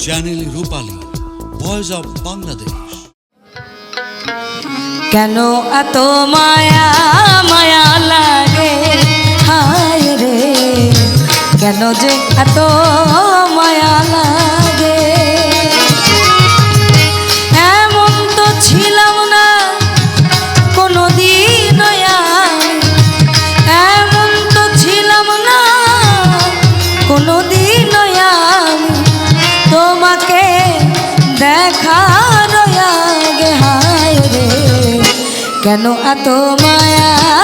Channel Rupali voice of Bangladesh কেন এত মায়া মায়া লাগে? হায় রে। কেন যে এত মায়া লাগে? কেন এত মায়া?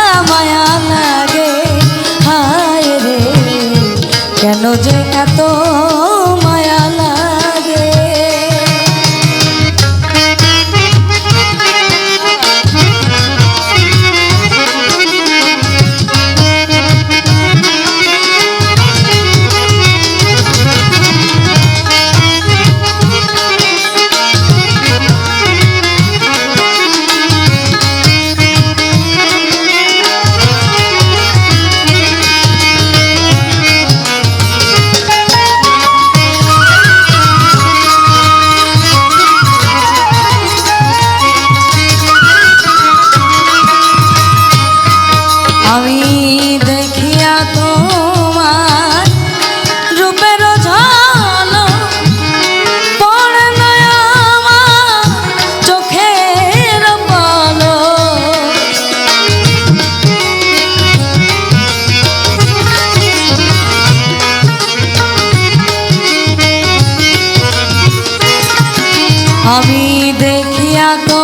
আমি দেখিয়া তো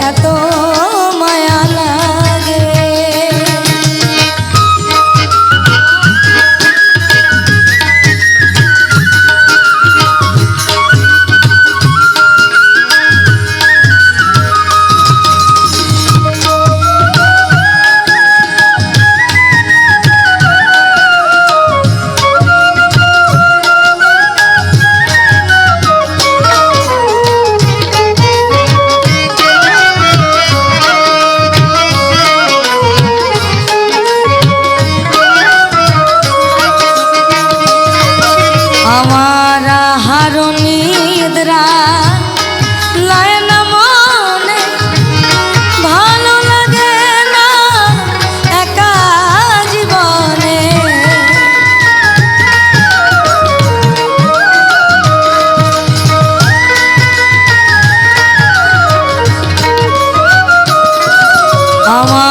আমার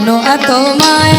の後前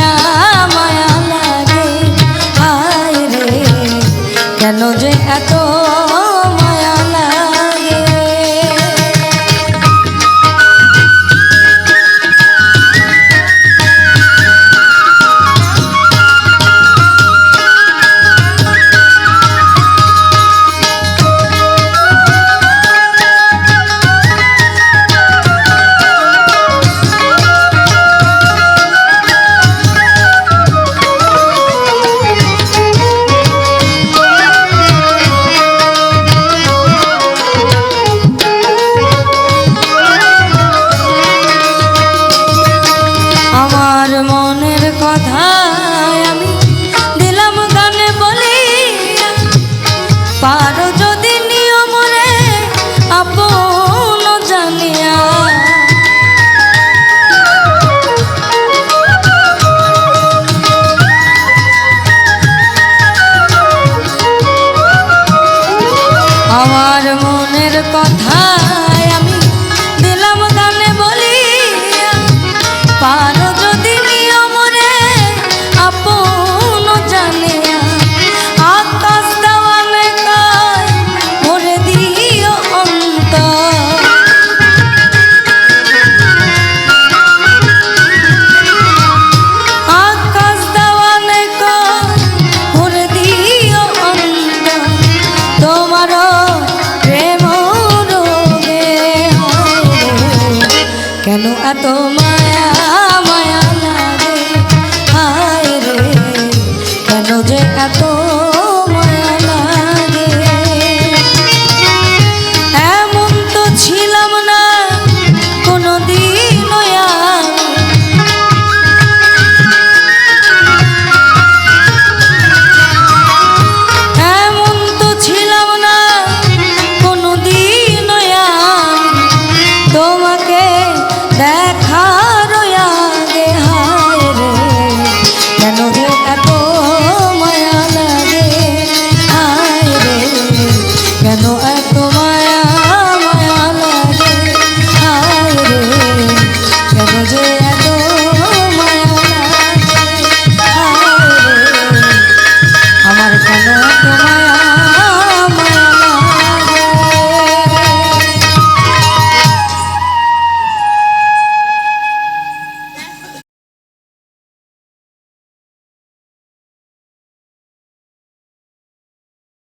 আমার মনের কথা